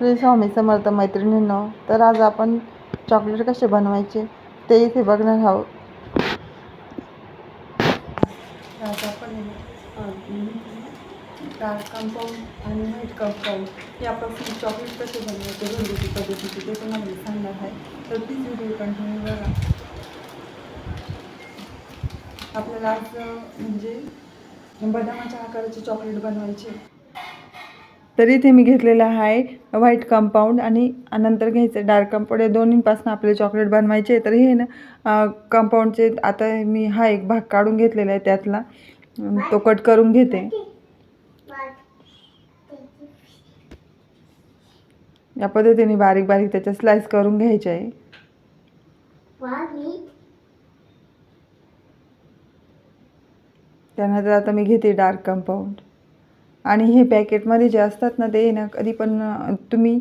श्री स्वामी समर्थ मैत्रिणींनो तर आज आपण चॉकलेट कसे बनवायचे ते इथे बघणार आहोत. आज आपण डार्क कंपाऊंड आणि व्हाईट कंपाऊंड यापासून चॉकलेट कसे बनवायचे घरगुती पद्धतीचे ते तुम्हाला मी सांगणार आहे. तर तीच व्हिडिओ कंटिन्यू बघा. आपल्याला आज म्हणजे बदामाच्या आकाराचे चॉकलेट बनवायचे. तर इथे मी घेतलेलं आहे. व्हाईट कंपाऊंड आणि नंतर घ्यायचं डार्क कंपाऊंड या दोन्हीपासून आपले चॉकलेट बनवायचे तर हे ना कंपाऊंडचे आता मी हा एक भाग काढून घेतलेला आहे त्यातला. तो कट करून घेते. या पद्धतीने बारीक बारीक त्याच्या स्लाइस करून घ्यायचे आहे. त्यानंतर आता मी घेते डार्क कंपाऊंड आणि हे पॅकेटमध्ये जे असतात ना ते ना कधी पण तुम्ही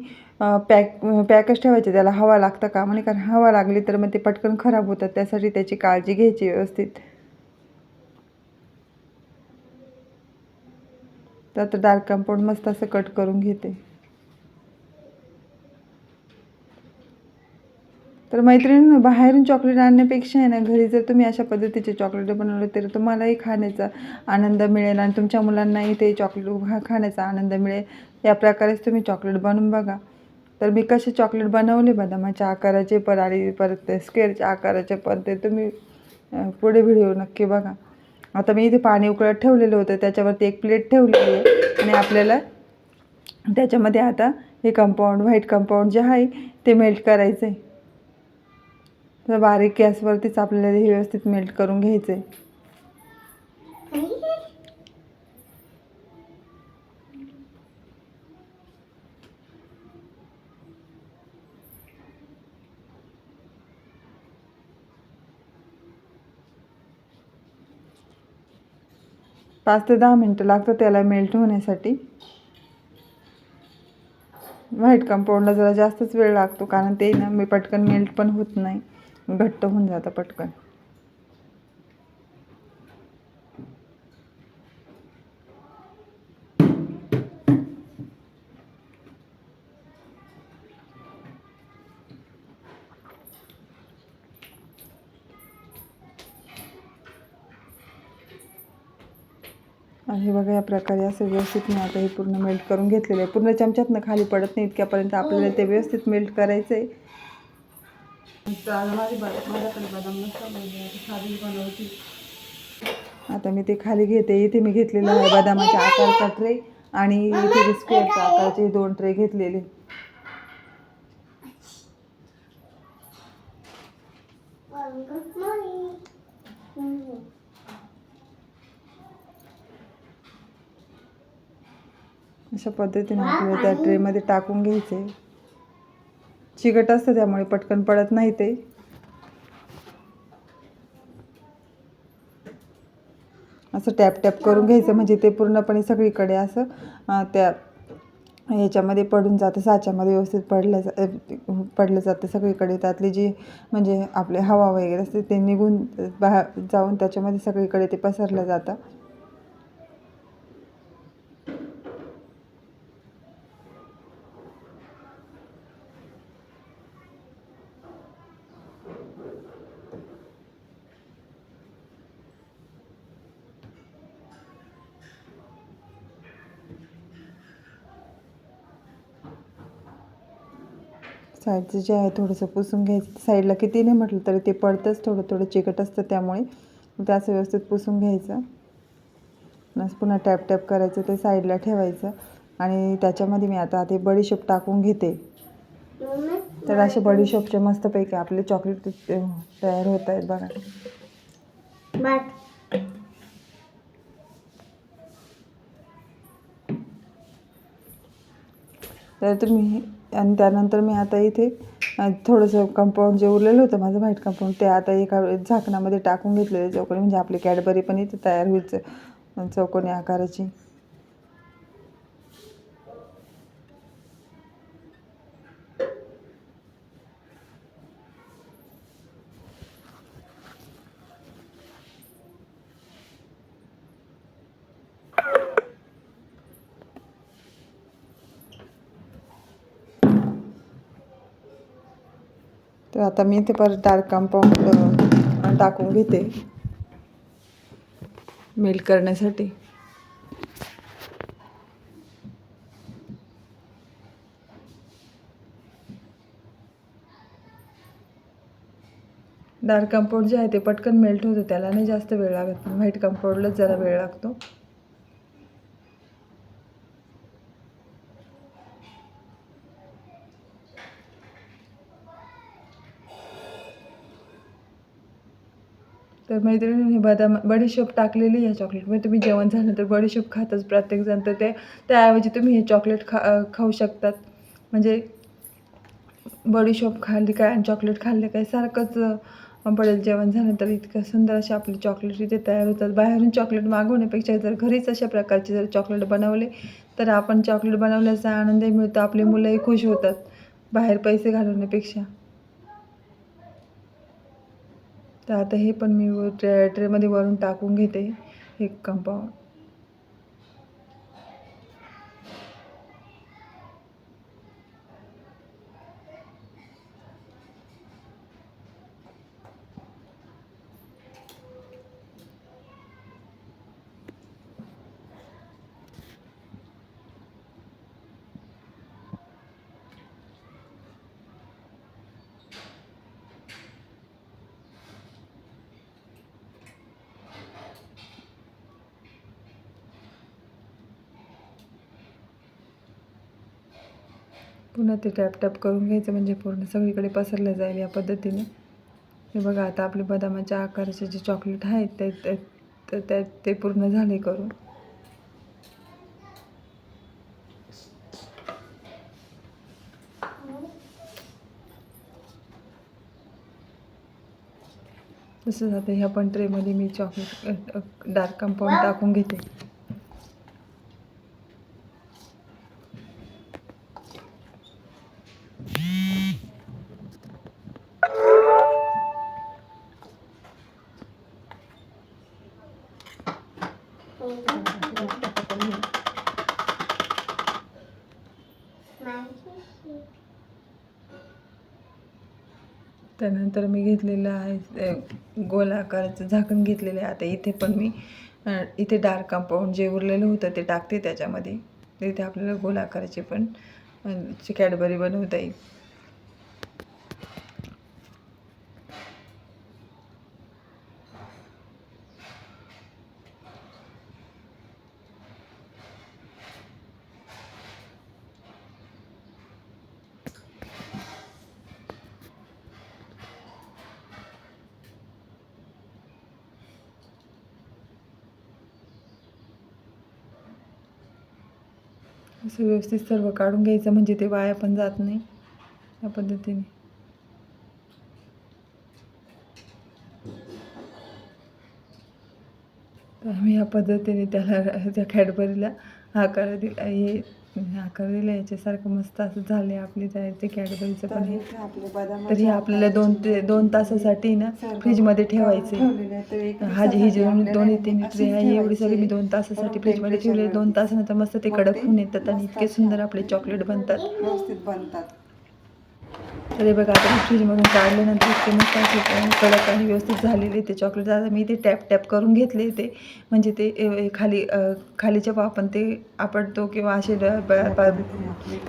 पॅक पॅकच ठेवायचे त्याला हवा लागतं का? म्हणे कारण हवा लागली तर मग ते पटकन खराब होतात त्यासाठी त्याची काळजी घ्यायची व्यवस्थित. तर डार्क कंपाऊंड मस्त असं कट करून घेते. तर मैत्रिणी बाहेरून चॉकलेट आणण्यापेक्षा आहे ना घरी जर तुम्ही अशा पद्धतीचे चॉकलेट बनवले तर तुम्हालाही खाण्याचा आनंद मिळेल आणि तुमच्या मुलांनाही ते चॉकलेट खाण्याचा आनंद मिळेल. या प्रकारेच तुम्ही चॉकलेट बनवून बघा. तर मी कसे चॉकलेट बनवले बदामाच्या आकाराचे पण आणि परत ते स्क्वेअरच्या आकाराचे पण ते तुम्ही पुढे व्हिडिओ नक्की बघा. आता मी इथे पाणी उकळत ठेवलेलं होतं त्याच्यावरती एक प्लेट ठेवलेली आहे आणि आपल्याला त्याच्यामध्ये आता हे कंपाऊंड व्हाईट कंपाऊंड जे आहे ते मेल्ट करायचं आहे तर बारीक गॅसवरतीच आपल्याला हे व्यवस्थित मेल्ट करून घ्यायचं आहे पाच ते दहा मिनटं लागतं त्याला मेल्ट होण्यासाठी. व्हाईट कंपाऊंडला जरा जास्तच वेळ लागतो कारण ते ना मी पटकन मेल्ट पण होत नाही. घट्ट होऊन जातं पटकन. आणि हे बघा या प्रकारे असं व्यवस्थित मी आता हे पूर्ण मेल्ट करून घेतलेलं आहे. पूर्ण चमच्यातनं खाली पडत नाही इतक्यापर्यंत आपल्याला ते व्यवस्थित मेल्ट करायचं आहे माझी माझ्याकडे बदाम नसतं साधी आता मी ते खाली घेते. इथे मी घेतलेलं आहे बदामाच्या आकारचा ट्रे आणि इथे बिस्किटच्या आकाराचे दोन ट्रे घेतलेले. अशा पद्धतीने आपल्याला त्या ट्रेमध्ये टाकून घ्यायचे. चिकट असतं त्यामुळे पटकन पडत नाही ते. असं टॅप टॅप करून घ्यायचं म्हणजे ते पूर्णपणे सगळीकडे असं त्या ह्याच्यामध्ये पडून जातं साच्यामध्ये व्यवस्थित पडलं जा पडलं जातं सगळीकडे. त्यातली जी म्हणजे आपले हवा वगैरे असते ते निघून बाहेर जाऊन त्याच्यामध्ये सगळीकडे ते पसरलं जातं. साईडचं जे आहे थोडंसं पुसून घ्यायचं. साईडला किती नाही म्हटलं तरी ते पडतंच थोडं थोडं चिकट असतं त्यामुळे. ते असं व्यवस्थित पुसून घ्यायचं. नस पुन्हा टॅप टॅप करायचं ते साईडला ठेवायचं. आणि त्याच्यामध्ये मी आता ते बडीशेप टाकून घेते. तर असे बडीशेपचे मस्तपैकी आपले चॉकलेट तयार होत आहेत बघा. तर तुम्ही आणि त्यानंतर मी आता इथे थोडंसं कंपाऊंड जे उरलेलं होतं माझं व्हाईट कंपाऊंड ते आता एका झाकणामध्ये टाकून घेतलेलं चौकोनी. म्हणजे आपली कॅडबरी पण इथे तयार होईल चौकोनी आकाराची. तर आता मी ते परत डार्क कंपाऊंड टाकून घेते. मेल्ट करण्यासाठी. डार्क कंपाऊंड जे आहे ते पटकन मेल्ट होतं त्याला नाही जास्त वेळ लागत. व्हाईट कंपाऊंडलाच जरा वेळ लागतो. तर मैत्रिणींनी बदाम बडीशोप टाकलेली आहे चॉकलेटमध्ये म्हणजे तुम्ही जेवण झाल्यानंतर बडीशोप खातच प्रत्येकजण. तर ते त्याऐवजी तुम्ही हे चॉकलेट खा खाऊ शकतात. म्हणजे बडीशोप खाल्ली काय आणि चॉकलेट खाल्ले काय सारखंच पडेल जेवण झाल्यानंतर इतकं सुंदर असे आपले चॉकलेट इथे तयार होतात. बाहेरून चॉकलेट मागवण्यापेक्षा जर घरीच अशा प्रकारचे जर चॉकलेट बनवले तर आपण चॉकलेट बनवल्याचा आनंदही मिळतो. आपली मुलंही खुश होतात बाहेर पैसे घालवण्यापेक्षा. तर आता हे पण मी ट्रे ट्रेमध्ये वरून टाकून घेते. हे कंपाऊंड पुन्हा ते टॅप टॅप करून घ्यायचं म्हणजे पूर्ण सगळीकडे पसरलं जाईल या पद्धतीने. हे बघा आता आपले बदामाच्या आकाराचे जे चॉकलेट आहेत ते ते- ते ते- ते पूर्ण झाले करून. तसंच आता ह्या पण ट्रेमध्ये मी चॉकलेट डार्क कंपाऊंड टाकून घेते. त्यानंतर मी घेतलेलं आहे गोलाकाराचं झाकण घेतलेलं आहे. आता इथे पण मी इथे डार्क कंपाऊंड जे उरलेलं होतं ते टाकते त्याच्यामध्ये. तिथे इथे आपल्याला गोलाकाराचे पण ची कॅडबरी बनवता येईल. असं व्यवस्थित सर्व काढून घ्यायचं म्हणजे ते वाया पण जात नाही या पद्धतीने. तर आम्ही या पद्धतीने त्याला त्या कॅडबरीला आकार दिला. हे आकार दिला याच्यासारखं मस्त असं झाले आपली तयारी ते कॅडबरीचं पण तर आपल्याला दोन ते दोन तासासाठी ना फ्रीजमध्ये ठेवायचे हा जे ही जे दोन्ही तीन ट्रे आहे एवढी सगळी मी दोन तासासाठी फ्रीजमध्ये ठेवले दोन तासानंतर मस्त ते कडक होऊन येतात आणि इतके सुंदर आपले चॉकलेट बनतात. व्यवस्थित बनतात. तर बघा आता मी फ्रीजमधून काढल्यानंतर इतके मस्त असे कडक आणि व्यवस्थित झालेले ते चॉकलेट आता मी ते टॅप टॅप करून घेतले ते. म्हणजे ते खाली अ, खाली जेव्हा आपण ते आपटतो किंवा असे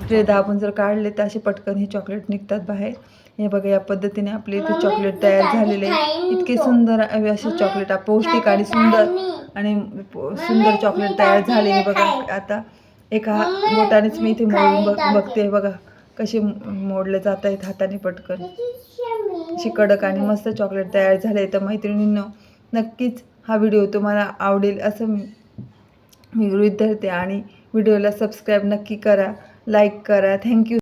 ट्रे दाबून जर काढले तर असे पटकन हे चॉकलेट निघतात बाहेर. हे बघा या पद्धतीने आपले इथे चॉकलेट तयार झालेले. इतके सुंदर असे चॉकलेट पौष्टिक आणि सुंदर आणि सुंदर चॉकलेट तयार झाले हे बघा. आता एका बोटानेच मी इथे मोडून बघ बघते बघा. कसे मोडले जात आहेत हाताने पटकन. अशी कडक आणि मस्त चॉकलेट तयार झाले तर मैत्रिणींनो नक्कीच हा व्हिडिओ तुम्हाला आवडेल असं मी मी गृहीत धरते. आणि व्हिडिओला सबस्क्राईब नक्की करा लाईक करा. थँक्यू